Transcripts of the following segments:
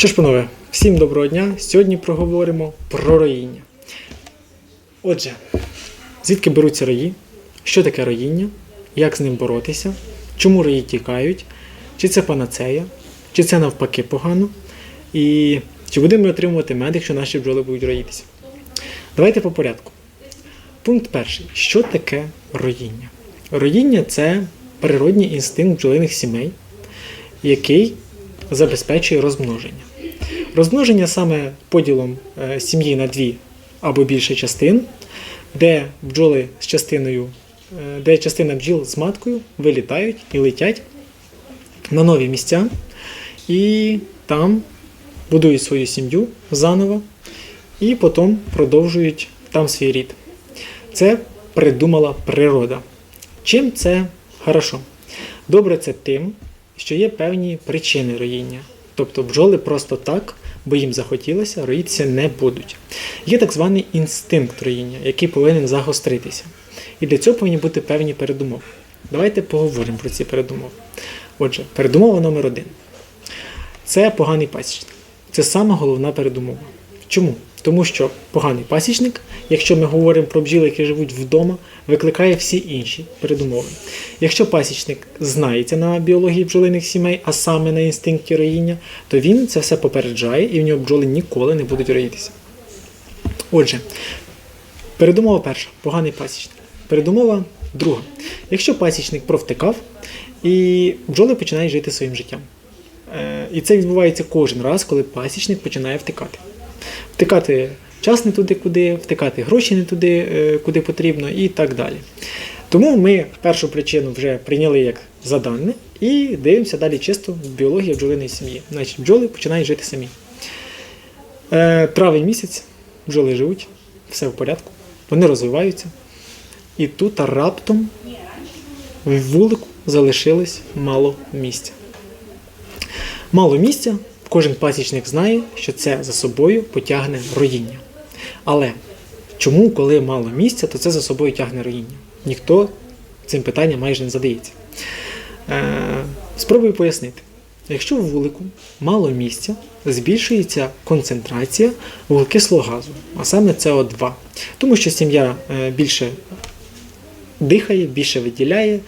Що ж, панове, всім доброго дня. Сьогодні проговоримо про роїння. Отже, звідки беруться рої? Що таке роїння? Як з ним боротися? Чому рої тікають? Чи це панацея? Чи це навпаки погано? І чи будемо ми отримувати мед, якщо наші бджоли будуть роїтися? Давайте по порядку. Пункт перший. Що таке роїння? Роїння це природній інстинкт бджолиних сімей, який забезпечує розмноження. Розмноження саме поділом е, сім'ї на дві або більше частин, де бджоли з частиною, е, де частина бджіл з маткою вилітають і летять на нові місця, і там будують свою сім'ю заново, і потім продовжують там свій рід. Це придумала природа. Чим це хорошо? Добре це тим, що є певні причини роїння. Тобто бджоли просто так, бо їм захотілося, роїтися не будуть. Є так званий інстинкт роїння, який повинен загостритися. І для цього повинні бути певні передумови. Давайте поговоримо про ці передумови. Отже, передумова номер один. Це поганий пасічник. Це сама головна передумова. Чому? Тому що поганий пасічник, якщо ми говоримо про бджіл, які живуть вдома, викликає всі інші передумови. Якщо пасічник знається на біології бджолиних сімей, а саме на інстинкті роїння, то він це все попереджає і в нього бджоли ніколи не будуть роїтися. Отже, передумова перша поганий пасічник. Передумова друга. Якщо пасічник провтикав, і бджоли починають жити своїм життям. Е, І це відбувається кожен раз, коли пасічник починає втикати. Втикати час не туди, куди, втикати гроші не туди, е, куди потрібно, і так далі. Тому ми першу причину вже прийняли як задане і дивимося далі чисто в біології бджолиної сім'ї. Значить, бджоли починають жити самі. Е, Травень місяць, бджоли живуть, все в порядку, вони розвиваються. І тут раптом в вулику залишилось мало місця. Мало місця, кожен пасічник знає, що це за собою потягне роїння. Але чому, коли мало місця, то це за собою тягне роїння? Ніхто цим питанням майже не задається. Е, спробую пояснити. Якщо в вулику мало місця, збільшується концентрація вуглекислого газу, а саме СО2. Тому що сім'я е, більше дихає, більше виділяє,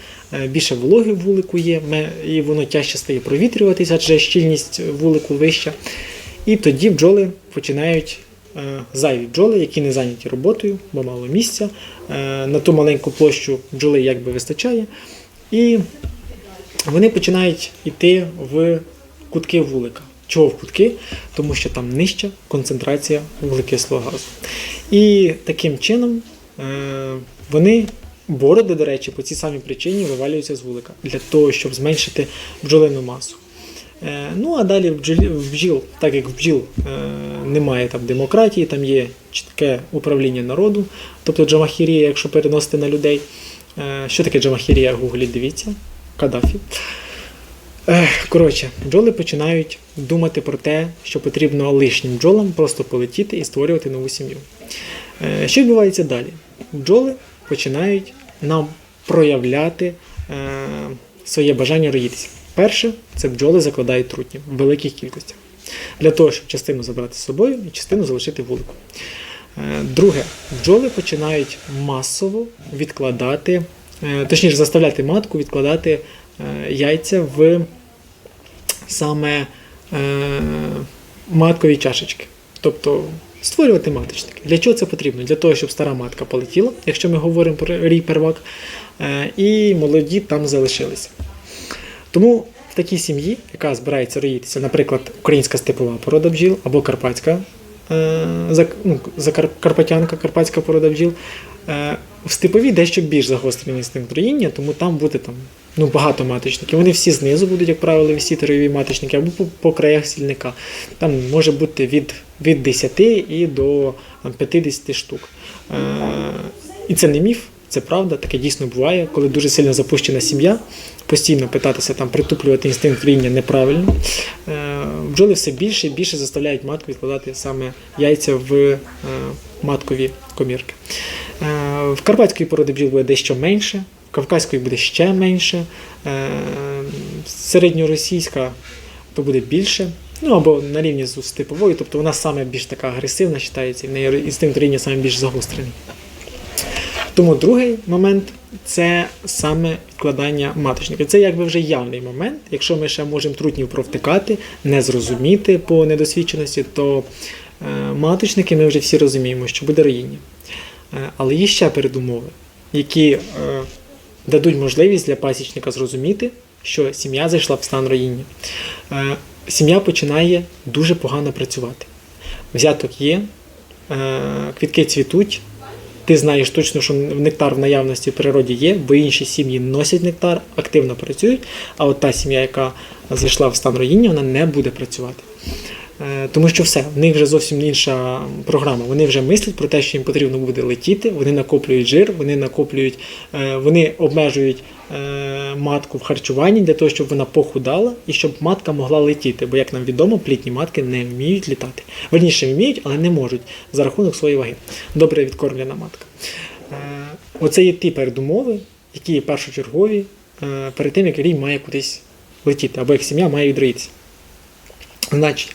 більше вологи в вулику є, і воно тяжче стає провітрюватися, адже щільність вулику вища. І тоді бджоли починають е, зайві бджоли, які не зайняті роботою, бо мало місця. е, На ту маленьку площу бджоли якби вистачає. І вони починають йти в кутки вулика. Чого в кутки? Тому що там нижча концентрація вуглекислого газу. І таким чином е, вони, бороди, до речі, по цій самій причині вивалюються з вулика для того, щоб зменшити бджолину масу. Е, Ну а далі в бджіл, так як в бджіл е, немає там демократії, там є чітке управління народу, тобто джамахірія, якщо переносити на людей. Е, Що таке джамахірія в Гуглі? Дивіться, Каддафі. Коротше, бджоли починають думати про те, що потрібно лишнім бджолам просто полетіти і створювати нову сім'ю. Що відбувається далі? Бджоли починають нам проявляти е, своє бажання роїтися. Перше, це бджоли закладають трутні в великих кількостях. Для того, щоб частину забрати з собою і частину залишити вулику. Е, Друге, бджоли починають масово відкладати, е, точніше, заставляти матку відкладати яйця в саме маткові чашечки. Тобто створювати маточники. Для чого це потрібно? Для того, щоб стара матка полетіла, якщо ми говоримо про рій первак, е, і молоді там залишилися. Тому в такій сім'ї, яка збирається роїтися, наприклад, українська степова порода бджіл або карпатська е, зак- ну, карпатська порода бджіл, е, в степовій дещо більш загострений інстинкт роїння, тому там буде там, ну, багато маточників. Вони всі знизу будуть, як правило, висіти ройові маточники або по, по краях сільника. Там може бути від, від 10 і до там, 50 штук. Е, і це не міф, це правда, таке дійсно буває, коли дуже сильно запущена сім'я, постійно питатися там притуплювати інстинкт роїння неправильно. Е, Бджоли все більше і більше заставляють матку відкладати саме яйця в е, маткові комірки. Е, В карпатської породи бджіл буде дещо менше, кавказької буде ще менше, е, середньоросійська то буде більше. Ну або на рівні з степовою, тобто вона саме більш така агресивна вважається, і в неї інстинкт роїння саме більш загострений. Тому другий момент це саме вкладання маточника. Це якби вже явний момент. Якщо ми ще можемо трутнів провтикати, не зрозуміти по недосвідченості, то е, маточники ми вже всі розуміємо, що буде роїння. Е, але є ще передумови, які дадуть можливість для пасічника зрозуміти, що сім'я зайшла в стан роїння. Е, сім'я починає дуже погано працювати. Взяток є, е, квітки цвітуть, ти знаєш точно, що нектар в наявності в природі є, бо інші сім'ї носять нектар, активно працюють, а от та сім'я, яка зайшла в стан роїння, вона не буде працювати. Е, Тому що все, в них вже зовсім інша програма. Вони вже мислять про те, що їм потрібно буде летіти, вони накоплюють жир, вони накоплюють, е, вони обмежують е, матку в харчуванні для того, щоб вона похудала і щоб матка могла летіти. Бо, як нам відомо, плітні матки не вміють літати. Верніше вміють, але не можуть за рахунок своєї ваги. Добре відкормлена матка. Оце є ті передумови, які є першочергові перед тим, як рій має кудись летіти, або як сім'я має відроїтися. Значить,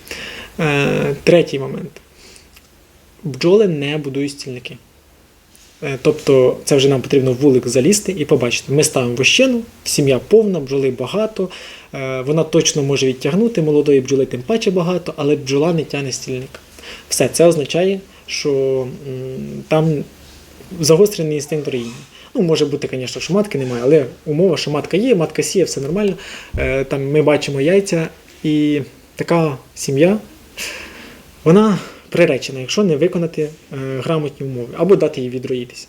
е, третій момент. Бджоли не будують стільники. Е, Тобто, це вже нам потрібно в вулик залізти і побачити. Ми ставимо вощину, сім'я повна, бджоли багато, е, вона точно може відтягнути, молодої бджоли тим паче багато, але бджола не тягне стільник. Все, це означає, що там загострений інстинкт роїння. Ну, може бути, звісно, що матки немає, але умова, що матка є, матка сіє, все нормально. Там ми бачимо яйця, і така сім'я, вона приречена, якщо не виконати е, грамотні умови, або дати їй відроїтися.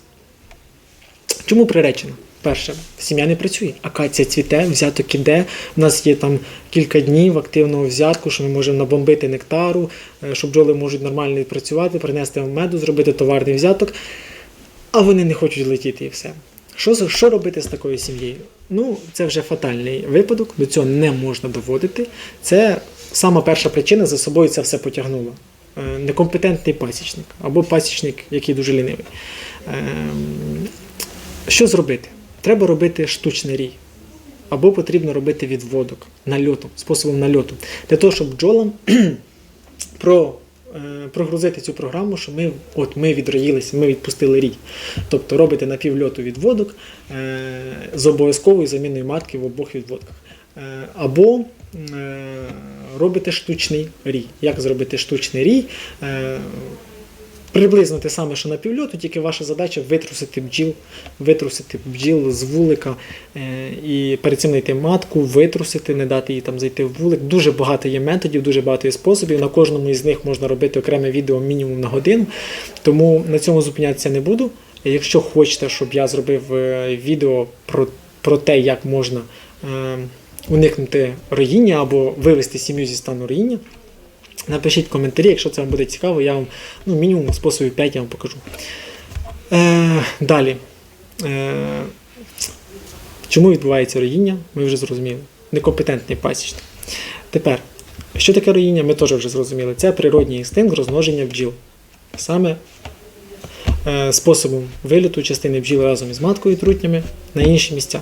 Чому приречена? Перше, сім'я не працює, акація цвіте, взяток іде. У нас є там кілька днів активного взятку, що ми можемо набомбити нектару, е, що бджоли можуть нормально відпрацювати, принести меду, зробити товарний взяток, а вони не хочуть летіти і все. Що, що робити з такою сім'єю? Ну, це вже фатальний випадок, до цього не можна доводити. Це сама перша причина за собою це все потягнуло. Е, Некомпетентний пасічник або пасічник, який дуже лінивий. Ем, Що зробити? Треба робити штучний рій. Або потрібно робити відводок нальотом, способом нальоту. Для того, щоб бджолам про, е, прогрузити цю програму, що ми, от ми відроїлися, ми відпустили рій. Тобто робите на півльоту відводок е, з обов'язковою заміною матки в обох відводках. Е, або е, робите штучний рій. Як зробити штучний рій? Е, Приблизно те саме, що на півльоту, тільки ваша задача витрусити бджіл, витрусити бджіл з вулика е, і перед цим знайти матку, витрусити, не дати їй там зайти в вулик. Дуже багато є методів, дуже багато є способів. На кожному із них можна робити окреме відео мінімум на годину. Тому на цьому зупинятися не буду. Якщо хочете, щоб я зробив е, відео про, про те, як можна е, уникнути роїння або вивести сім'ю зі стану роїння, Напишіть коментарі, якщо це вам буде цікаво, я вам ну, мінімум способів 5 я вам покажу. Е, далі. Е, чому відбувається роїння? Ми вже зрозуміли. Некомпетентний пасічник. Тепер, що таке роїння, ми теж вже зрозуміли. Це природній інстинкт розмноження бджіл. Саме е, способом виліту частини бджіл разом із маткою і трутнями на інші місця.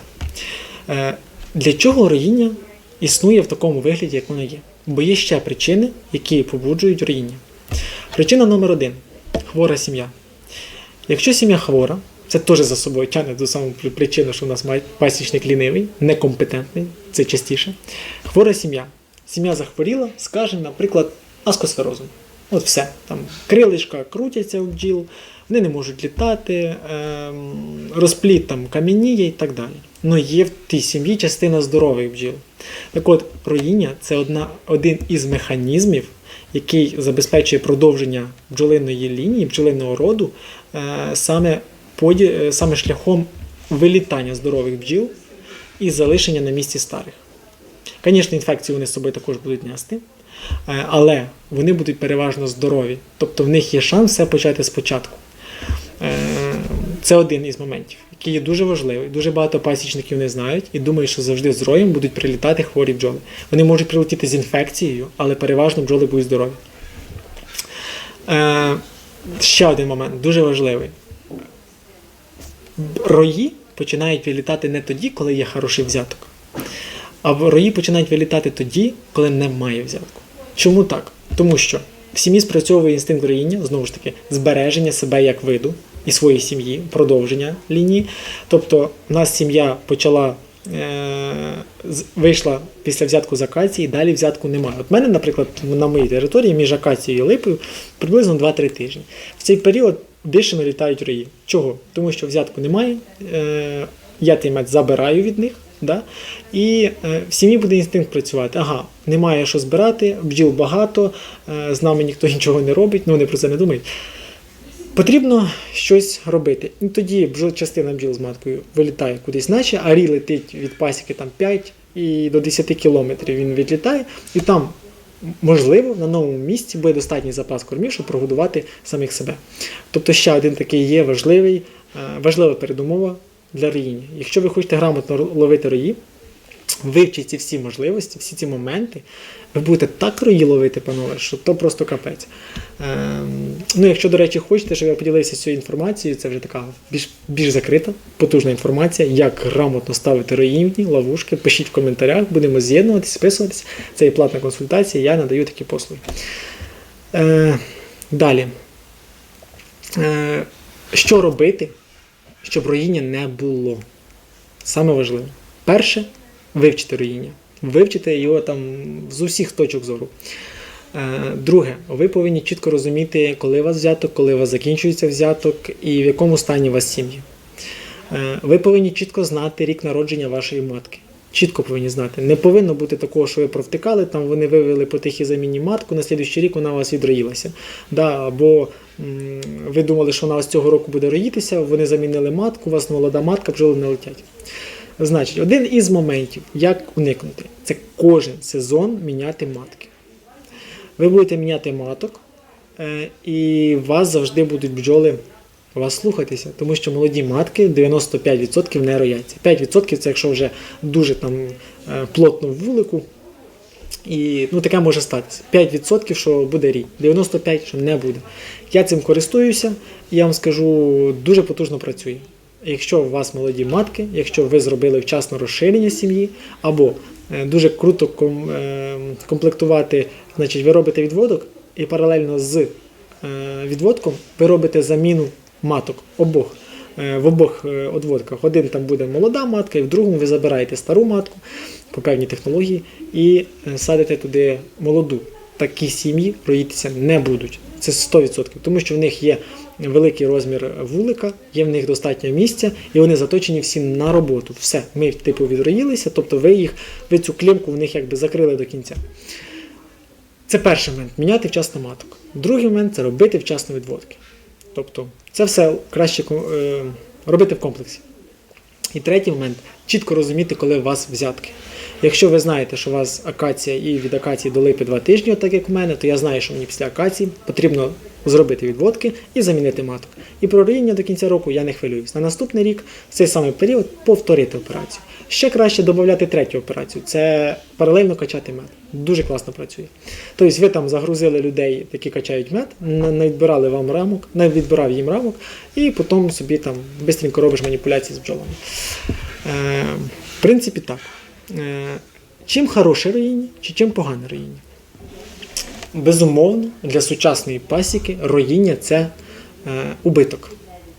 Е, для чого роїння існує в такому вигляді, як воно є? Бо є ще причини, які побуджують роїння. Причина номер один хвора сім'я. Якщо сім'я хвора, це теж за собою тягне до самої причини, що у нас пасічник лінивий, некомпетентний, це частіше. Хвора сім'я. Сім'я захворіла, скажімо, наприклад, аскосферозом. От все. Там крилишка крутяться у бджіл, вони не можуть літати, ем, розпліт там кам'яніє і так далі. Ну є в тій сім'ї частина здорових бджіл. Так от, роїння це одна, один із механізмів, який забезпечує продовження бджолиної лінії, бджолиного роду, е, саме, поді, е, саме шляхом вилітання здорових бджіл і залишення на місці старих. Звісно, інфекції вони з собою також будуть нести, е, але вони будуть переважно здорові. Тобто в них є шанс все почати спочатку. Це один із моментів, який є дуже важливий. Дуже багато пасічників не знають і думають, що завжди з роєм будуть прилітати хворі бджоли. Вони можуть прилетіти з інфекцією, але переважно бджоли будуть здорові. Е, Ще один момент, дуже важливий. Рої починають вилітати не тоді, коли є хороший взяток. А рої починають вилітати тоді, коли немає взятку. Чому так? Тому що в сім'ї спрацьовує інстинкт роїння, знову ж таки, збереження себе як виду і своєї сім'ї, продовження лінії. Тобто, у нас сім'я почала. е, Вийшла після взятку з акації, далі взятку немає. От мене, наприклад, на моїй території між акацією і липою приблизно 2-3 тижні. В цей період більше налітають рої. Чого? Тому що взятку немає, е, я той мед забираю від них, да? і е, в сім'ї буде інстинкт працювати. Ага, немає що збирати, бджіл багато, з нами ніхто нічого не робить, ну вони про це не думають. Потрібно щось робити. І тоді частина бджіл з маткою вилітає кудись наче, а рій летить від пасіки там 5 і до 10 кілометрів він відлітає, і там, можливо, на новому місці буде достатній запас кормів, щоб прогодувати самих себе. Тобто ще один такий є важливий, е, важлива передумова для роїння. Якщо ви хочете грамотно ловити рої, вивчіть ці всі можливості, всі ці моменти, ви будете так рої ловити, панове, що то просто капець. Ем, ну, якщо, до речі, хочете, щоб я поділився цією інформацією, це вже така більш, більш закрита, потужна інформація, як грамотно ставити роївні, ловушки. Пишіть в коментарях, будемо з'єднуватися, списуватися. Це і платна консультація, я надаю такі послуги. Е, далі. Е, що робити, щоб роїння не було? Саме важливе. Перше вивчити роїння. Вивчити його там з усіх точок зору. Е, Друге, ви повинні чітко розуміти, коли у вас взяток, коли у вас закінчується взяток і в якому стані у вас сім'ї. Е, Ви повинні чітко знати рік народження вашої матки. Чітко повинні знати. Не повинно бути такого, що ви провтикали, там вони вивели по тихій заміні матку, на слідуючий рік вона у вас відроїлася. Да, або м, ви думали, що вона з цього року буде роїтися, вони замінили матку, у вас молода матка, бджоли не летять. Значить, один із моментів, як уникнути, це кожен сезон міняти матки. Ви будете міняти маток, е, і вас завжди будуть бджоли вас слухатися, тому що молоді матки 95% не рояться. 5% це якщо вже дуже там е, плотно в вулику. І ну, таке може статися. 5% що буде рій, 95% що не буде. Я цим користуюся, і я вам скажу, дуже потужно працює. Якщо у вас молоді матки, якщо ви зробили вчасно розширення сім'ї, або е, дуже круто е, комплектувати, значить, ви робите відводок, і паралельно з е, відводком ви робите заміну маток обох. В обох одводках один там буде молода матка, і в другому ви забираєте стару матку по певній технології і садите туди молоду. Такі сім'ї роїтися не будуть. Це 100%, тому що в них є великий розмір вулика, є в них достатньо місця, і вони заточені всі на роботу. Все, ми типу відроїлися, тобто ви їх, ви цю клімку в них якби закрили до кінця. Це перший момент міняти вчасно маток. Другий момент це робити вчасно відводки. Тобто це все краще е, робити в комплексі. І третій момент чітко розуміти, коли у вас взятки. Якщо ви знаєте, що у вас акація і від акації до липи два тижні, так як у мене, то я знаю, що мені після акації потрібно зробити відводки і замінити маток. І про роїння до кінця року я не хвилююсь. На наступний рік в цей самий період повторити операцію. Ще краще додати третю операцію це паралельно качати мед. Дуже класно працює. Тобто ви там загрузили людей, які качають мед, навідбирали вам рамок, навідбирав їм рамок, і потім собі там швидко робиш маніпуляції з бджолами. Е, в принципі, так. Е, чим хороше роїння чи чим погане роїння? Безумовно, для сучасної пасіки роїння це е, убиток.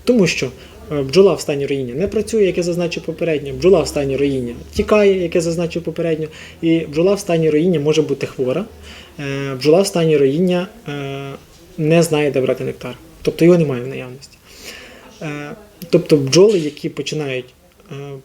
Тому що е, бджола в стані роїння не працює, як я зазначив попередньо, бджола в стані роїння тікає, як я зазначив попередньо, і бджола в стані роїння може бути хвора. Е, бджола в стані роїння не знає, де брати нектар. Тобто його немає в наявності. Тобто бджоли, які починають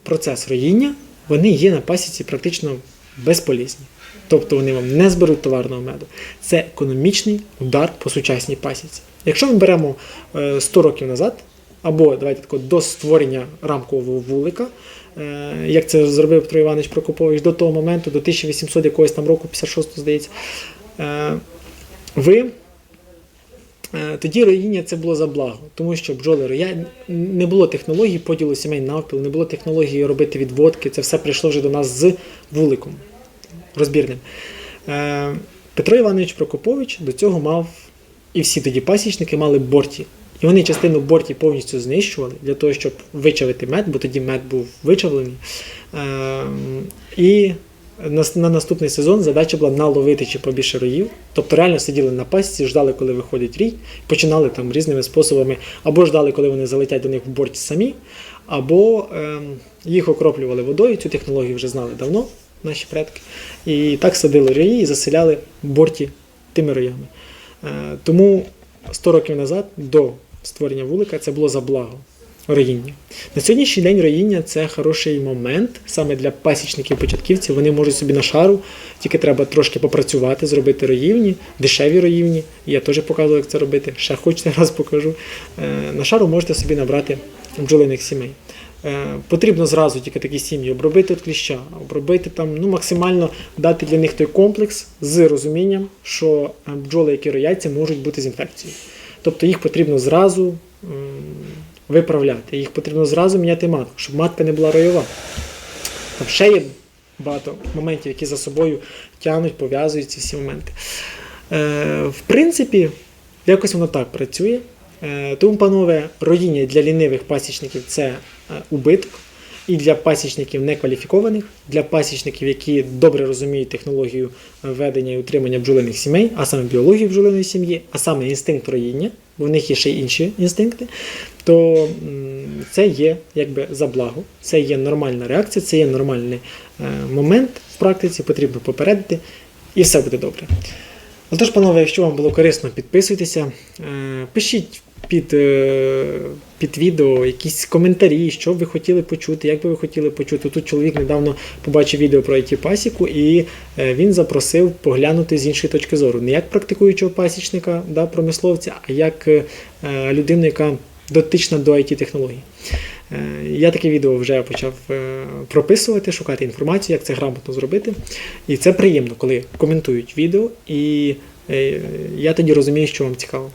процес роїння, вони є на пасіці практично безполізні. Тобто вони вам не зберуть товарного меду. Це економічний удар по сучасній пасіці. Якщо ми беремо е, 100 років назад, або давайте тако, до створення рамкового вулика, е, як це зробив Петро Іванович Прокопович до того моменту, до 1800 якогось там року, 56 здається, е, ви Е, Тоді роїння це було за благо, тому що бджоли роя... не було технології поділу сімей навпіл, не було технології робити відводки. Це все прийшло вже до нас з вуликом розбірним. Е, Петро Іванович Прокопович до цього мав, і всі тоді пасічники мали борті. І вони частину борті повністю знищували для того, щоб вичавити мед, бо тоді мед був вичавлений. Е, І на, на наступний сезон задача була наловити чи побільше роїв. Тобто реально сиділи на пасіці, ждали, коли виходить рій, починали там різними способами, або ждали, коли вони залетять до них в борт самі, або ем, їх окроплювали водою. Цю технологію вже знали давно, наші предки. І так садили рої і заселяли борті тими роями. Е, тому 100 років назад, до створення вулика, це було за благо роїння. На сьогоднішній день роїння це хороший момент саме для пасічників-початківців. Вони можуть собі на шару, тільки треба трошки попрацювати, зробити роївні, дешеві роївні. Я теж показував, як це робити. Ще хочете раз покажу. Е, На шару можете собі набрати бджолиних сімей. Е, Потрібно зразу тільки такі сім'ї обробити від кліща, обробити там, ну максимально дати для них той комплекс з розумінням, що е, бджоли, які рояться, можуть бути з інфекцією. Тобто їх потрібно зразу виправляти, їх потрібно зразу міняти матку, щоб матка не була ройова. Там ще є багато моментів, які за собою тягнуть, пов'язують ці всі моменти. Е, в принципі, якось воно так працює. Е, тому, панове, роїння для лінивих пасічників це е, убиток. І для пасічників некваліфікованих, для пасічників, які добре розуміють технологію ведення і утримання бджолиних сімей, а саме біологію бджолиної сім'ї, а саме інстинкт роїння, в них є ще інші інстинкти, то це є якби за благо, це є нормальна реакція, це є нормальний е, момент в практиці, потрібно попередити, і все буде добре. Отож, панове, якщо вам було корисно, підписуйтеся, е, пишіть під, е, під відео якісь коментарі, що ви хотіли почути, як би ви хотіли почути. Тут чоловік недавно побачив відео про it пасіку і е, він запросив поглянути з іншої точки зору. Не як практикуючого пасічника, да, промисловця, а як е, людину, яка дотична до it технологій. Е, Я таке відео вже почав прописувати, шукати інформацію, як це грамотно зробити. І це приємно, коли коментують відео, і я тоді розумію, що вам цікаво.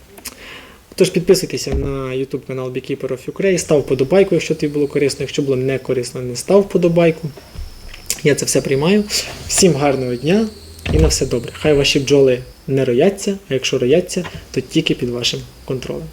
Тож підписуйтеся на YouTube канал Beekeeper of Ukraine, став подобайку, якщо тобі було корисно. Якщо було не корисно, не став вподобайку. Я це все приймаю. Всім гарного дня і на все добре. Хай ваші бджоли не рояться, а якщо рояться, то тільки під вашим контролем.